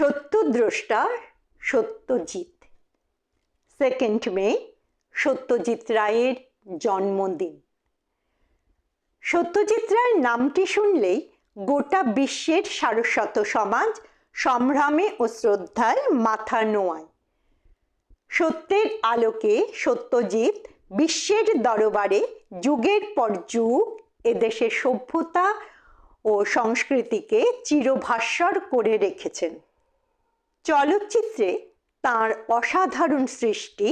সত্যদ্রষ্টা Satyajit. Second May Satyajit রায়ের জন্মদিন। সত্যজিৎ রায়ের নামটি শুনলেই গোটা বিশ্বের সারস্বত সমাজ সম্ভ্রমে ও শ্রদ্ধায় মাথা নোয়ায়। সত্যের আলোকে সত্যজিৎ বিশ্বের দরবারে যুগের পর যুগ এদেশের সভ্যতা ও সংস্কৃতিকে চিরভাস্বর করে রেখেছেন। চলচ্চিত্রে তার অসাধারণ সৃষ্টি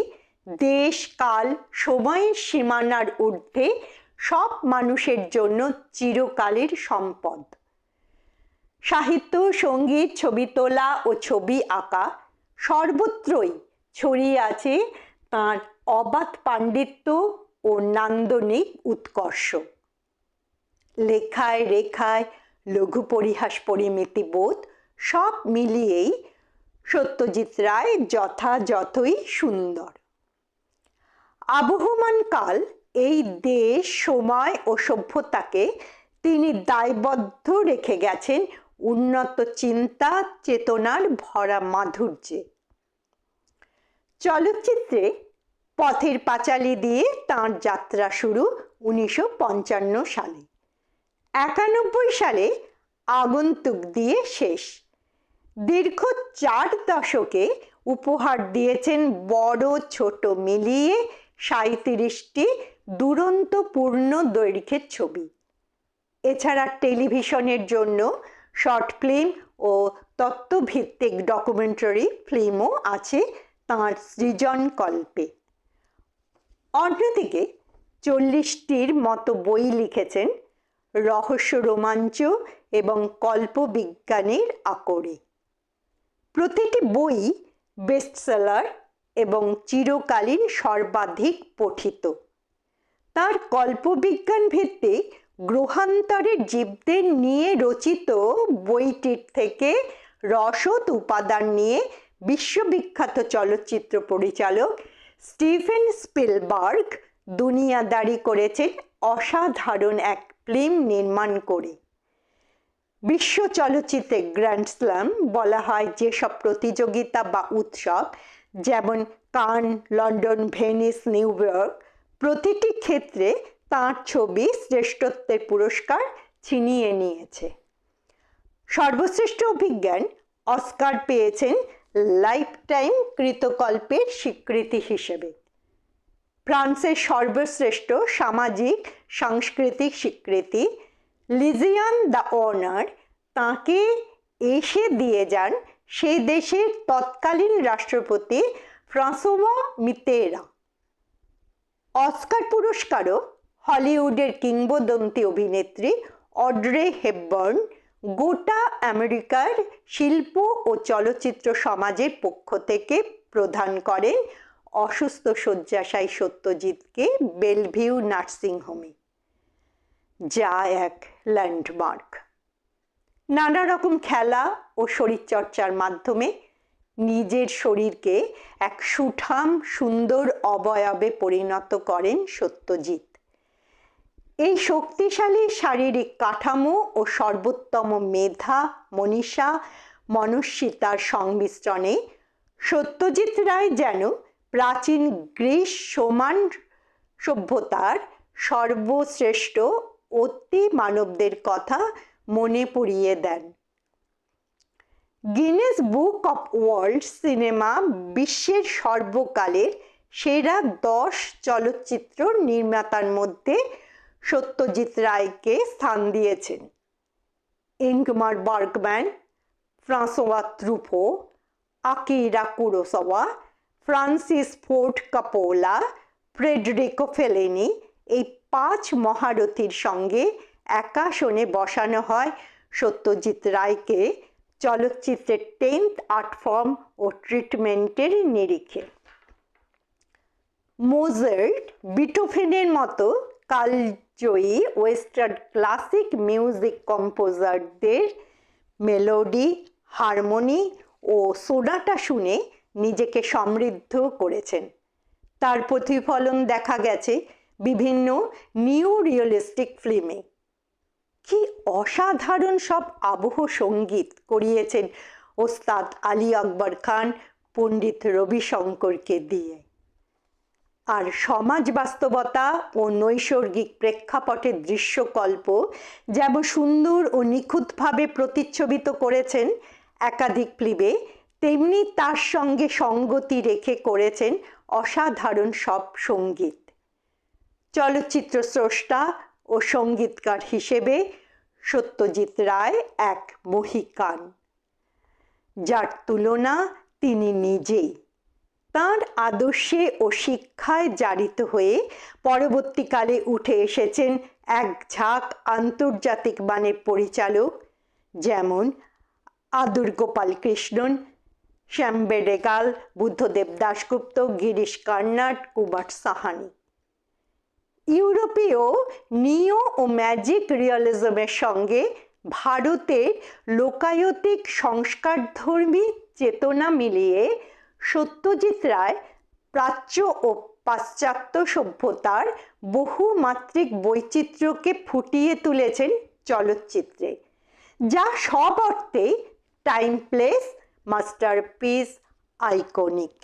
দেশ কাল সময়ের সীমানার ঊর্ধ্বে সব মানুষের জন্য চিরকালের সম্পদ। সাহিত্য সংগীত ছবি তোলা ও ছবি আঁকা সর্বত্রই ছড়িয়ে আছে তার অবাধ পাণ্ডিত্য ও নান্দনিক উৎকর্ষ। লেখায় রেখায় লঘু পরিহাস পরিমিতি বোধ সব মিলিয়েই সত্যজিৎ রায় যথাযথই সুন্দর। আবহমান কাল এই দেশ, সময় ও সভ্যতাকে তিনি দায়বদ্ধ রেখে গেছেন উন্নত চিন্তা, চেতনার ভরা মাধুর্যে। চলচ্চিত্রে পথের পাঁচালি দিয়ে তাঁর যাত্রা শুরু উনিশশো পঞ্চান্ন সালে। একানব্বই সালে আগন্তুক দিয়ে শেষ। দীর্ঘ চার দশকে উপহার দিয়েছেন বড় ছোট মিলিয়ে সাঁত্রিশটি দুরন্ত পূর্ণ দৈর্ঘ্যের ছবি। এছাড়া টেলিভিশনের জন্য শর্ট ফিল্ম ও তত্ত্বভিত্তিক ডকুমেন্টারি ফিল্মও আছে তাঁর সৃজনকল্পে। অন্যদিকে চল্লিশটির মতো বই লিখেছেন রহস্য রোমাঞ্চ এবং কল্পবিজ্ঞানের আকরে। প্রতিটি বই বেস্টসেলার এবং চিরকালীন সর্বাধিক পঠিত। তার কল্পবিজ্ঞান ভিত্তিক গ্রহান্তরের জীবদের নিয়ে রচিত বইটির থেকে রসদ উপাদান নিয়ে বিশ্ববিখ্যাত চলচ্চিত্র পরিচালক স্টিফেন স্পিলবার্গ দুনিয়াদারি করেছেন অসাধারণ এক ফিল্ম নির্মাণ করে। বিশ্ব চলচ্চিত্রে গ্র্যান্ড স্ল্যাম বলা হয় যেসব প্রতিযোগিতা বা উৎসব, যেমন কান, লন্ডন, ভেনিস, নিউ ইয়র্ক, প্রতিটি ক্ষেত্রে তাঁর ছবি শ্রেষ্ঠত্বের পুরস্কার ছিনিয়ে নিয়েছে। সর্বশ্রেষ্ঠ অভিজ্ঞান অস্কার পেয়েছেন লাইফ টাইম কৃতকল্পের স্বীকৃতি হিসেবে। ফ্রান্সের সর্বশ্রেষ্ঠ সামাজিক, সাংস্কৃতিক স্বীকৃতি লিজিয়ান দ্য অনার তাকে এসে দিয়ে যান সেই দেশের তৎকালীন রাষ্ট্রপতি ফ্রান্সোয়া মিতেরা। অস্কার পুরস্কারও হলিউডের কিংবদন্তি অভিনেত্রী অড্রে হেববর্ন গোটা আমেরিকার শিল্প ও চলচ্চিত্র সমাজের পক্ষ থেকে প্রদান করেন অসুস্থ শয্যাশায়ী সত্যজিৎকে বেলভিউ নার্সিংহোমে। যা এক ল্যান্ডমার্ক নানা রকম খেলা ও শরীরচর্চার মাধ্যমে নিজের শরীরকে এক সুঠাম, সুন্দর অবয়বে পরিণত করেন সত্যজিৎ। এই শক্তিশালী শারীরিক কাঠামো ও সর্বোত্তম মেধা মনীষা মনস্বিতার সংমিশ্রণে সত্যজিৎ রায় যেন প্রাচীন গ্রীস সমান সভ্যতার সর্বশ্রেষ্ঠ অতি মানবদের কথা মনে পড়িয়ে দেন। Guinness book of world cinema বিশ্বের সর্বকালের সেরা দশ চলচ্চিত্র নির্মাতার মধ্যে সত্যজিৎ রায়কে স্থান দিয়েছেন। Ingmar Bergman François Truffaut Akira Kurosawa Francis Ford Coppola Federico Fellini এই পাঁচ মহারথীর সঙ্গে একাশনে বসানো হয় সত্যজিৎ রায়কে। চলচ্চিত্রের টেন্থ আর্ট ফর্ম ও ট্রিটমেন্টের নিরিখে। মোজার্ট বিটোফেনের মতো কালজয়ী ওয়েস্টার্ন ক্লাসিক মিউজিক কম্পোজারদের মেলোডি হারমোনি ও সোডাটা শুনে নিজেকে সমৃদ্ধ করেছেন। তার প্রতিফলন দেখা গেছে বিভিন্ন নিউ রিয়েলিস্টিক ফিল্মে কি অসাধারণ সব আবহ সংগীত করিয়েছেন ওস্তাদ আলী আকবর খান পণ্ডিত রবিশঙ্করকে দিয়ে। আর সমাজ বাস্তবতা ও নৈসর্গিক প্রেক্ষাপটের দৃশ্যকল্প যেমন সুন্দর ও নিখুঁতভাবে প্রতিচ্ছবিত করেছেন একাধিক প্লিবে তেমনি তার সঙ্গে সঙ্গতি রেখে করেছেন অসাধারণ সব সংগীত। চলচ্চিত্র স্রষ্টা ও সঙ্গীতকার হিসেবে সত্যজিৎ রায় এক মহিকান। যার তুলনা তিনি নিজেই। তার আদর্শে ও শিক্ষায় জারিত হয়ে পরবর্তীকালে উঠে এসেছেন এক ঝাঁক আন্তর্জাতিক মানের পরিচালক যেমন আদুর গোপাল কৃষ্ণন শ্যাম বেডেগাল বুদ্ধদেব দাশগুপ্ত, গিরিশ কার্নাট, কুমার সাহানি। ইউরোপীয় নিও ও ম্যাজিক রিয়ালিজমের সঙ্গে ভারতের লোকায়তিক সংস্কারধর্মী চেতনা মিলিয়ে সত্যজিৎ রায় প্রাচ্য ও পাশ্চাত্য সভ্যতার বহুমাত্রিক বৈচিত্র্যকে ফুটিয়ে তুলেছেন চলচ্চিত্রে, যা সব অর্থে টাইম প্লেস মাস্টারপিস, আইকনিক।